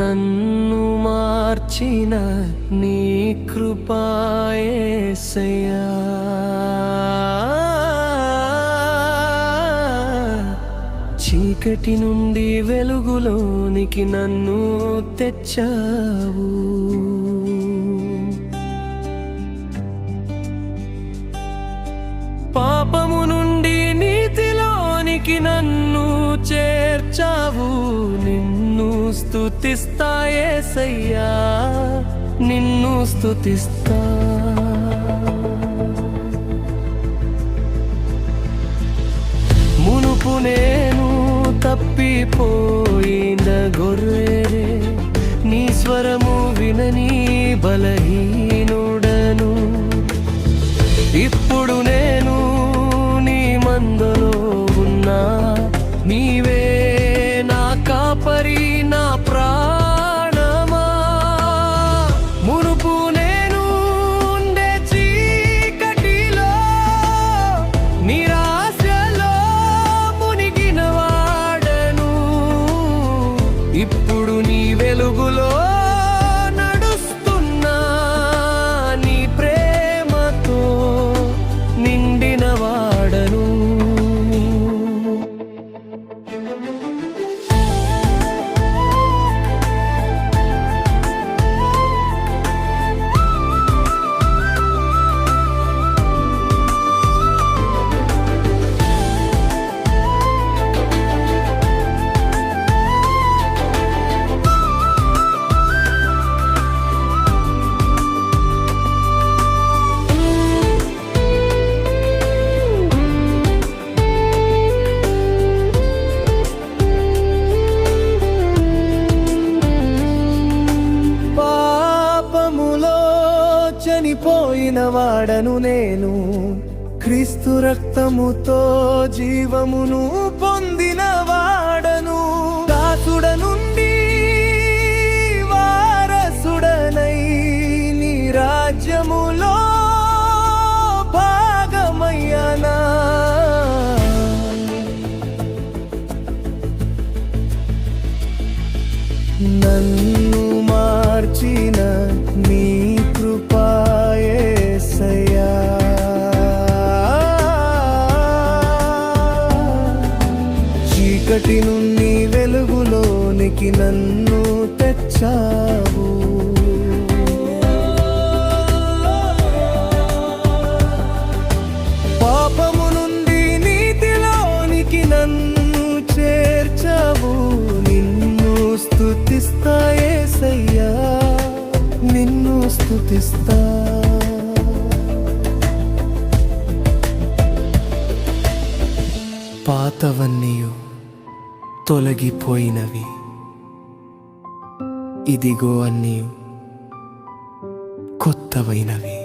నన్ను మార్చిన నీ కృపాయేసయా చీకటి నుండి వెలుగులోనికి నన్ను తెచ్చావు. పాపము నుండి నీతిలోనికి నన్ను చేర్చావు. నిన్ను స్తుతిస్తాయేసయ్యా నిన్ను స్తుతిస్తా మునుపు నేను తప్పిపోయిన గొర్రె నీ స్వరము వినని బలహీనుడను. ఇప్పుడు నేను నీ మందలో వెలుగులో నడుస్తున్నా నీ ప్రేమతో నిండిన వాడను. చనిపోయిన వాడను నేను. క్రీస్తు రక్తముతో జీవమును పొందిన వాడను దాసుడ నుండి వారసుడనై నీ రాజ్యములో చీకటి నుండి వెలుగులోనికి నన్ను తెచ్చావు. పాపము నుండి నీతిలోనికి నన్ను చేర్చావు. నిన్ను స్తుతిస్తాయేసయ్యా నిన్ను స్తుతిస్తా. పాతవన్నీయు తొలగిపోయినవి. ఇదిగో అన్నీ కొత్తవైనవి.